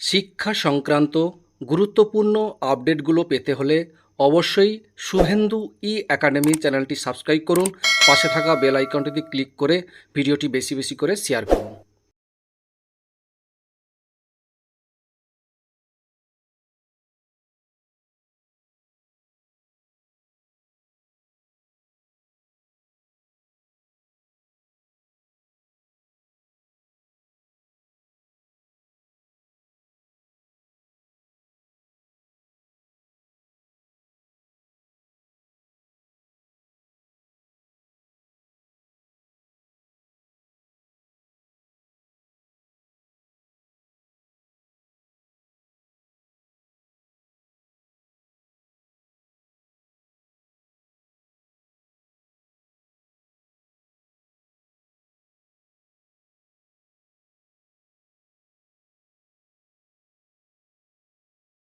শিক্ষা সংক্রান্ত গুরুত্বপূর্ণ আপডেটগুলো পেতে হলে অবশ্যই শুভেন্দু ই একাডেমি চ্যানেলটি সাবস্ক্রাইব করুন। পাশে থাকা বেল আইকনটিতে ক্লিক করে ভিডিওটি বেশি বেশি করে শেয়ার করুন।